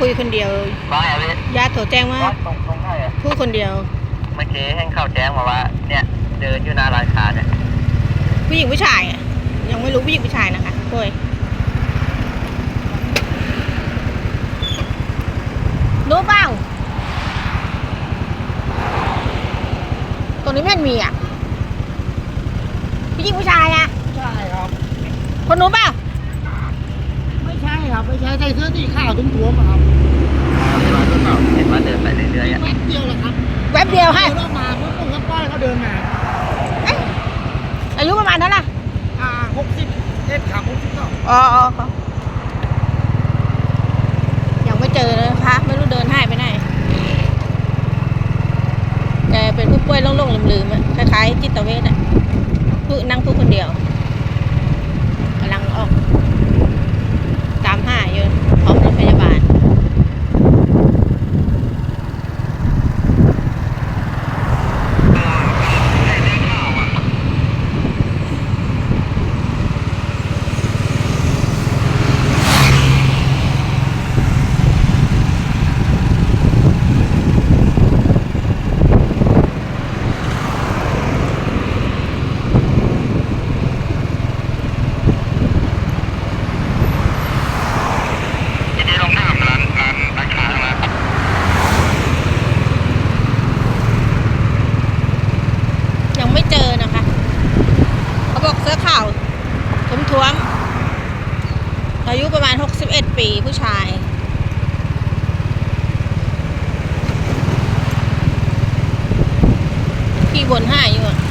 คุยคนเดียว ว่าไงพี่ญาติโทรแจ้งว่าว่าตรงตรงได้อะพูดคนเดียว เมื่อกี้ให้เข้าแจ้งมาว่า เนี่ยเดินอยู่หน้าร้านค้าเนี่ยผู้หญิงผู้ชายอะยังไม่รู้ผู้หญิงผู้ชายนะคะโอ้ยรู้เปล่าตรงนี้ไม่เห็นมีอะผู้หญิงผู้ชายอะใช่ครับ คนนู้นเปล่าไม่ใช่ ครับไม่ใช่ใส่เสื้อสีขาวตุ้มๆอะครับเห็นว่าเปล่าเห็นว่าเดินไปเรื่อยๆอะแป๊บเดียวเหรอครับแวบเดียวให้เดินออกมาเมื่อผมก็ป้อยเขาเดินมาเอ๊ะอายุประมาณเท่าไหร่อ่าหกสิบเอ็ดครับหกสิบสองอ๋ออ๋ออ๋อยังไม่เจอเลยนะคะไม่รู้เดินหายไปไหนแกเป็นผู้ป่วยโรคๆลืมๆอะคล้ายๆจิตเวชอะพูดนั่งพูดคนเดียวกำลังออก ตามหาอยู่พร้อมรถพยาบาล ทีนี้ลองถามร้านร้านร้านค้านะ ยังไม่เจอนะคะ เขาบอกเสื้อขาว ท้วม อายุประมาณ 61 ปีผู้ชายขี่บนห้าอยู่อะ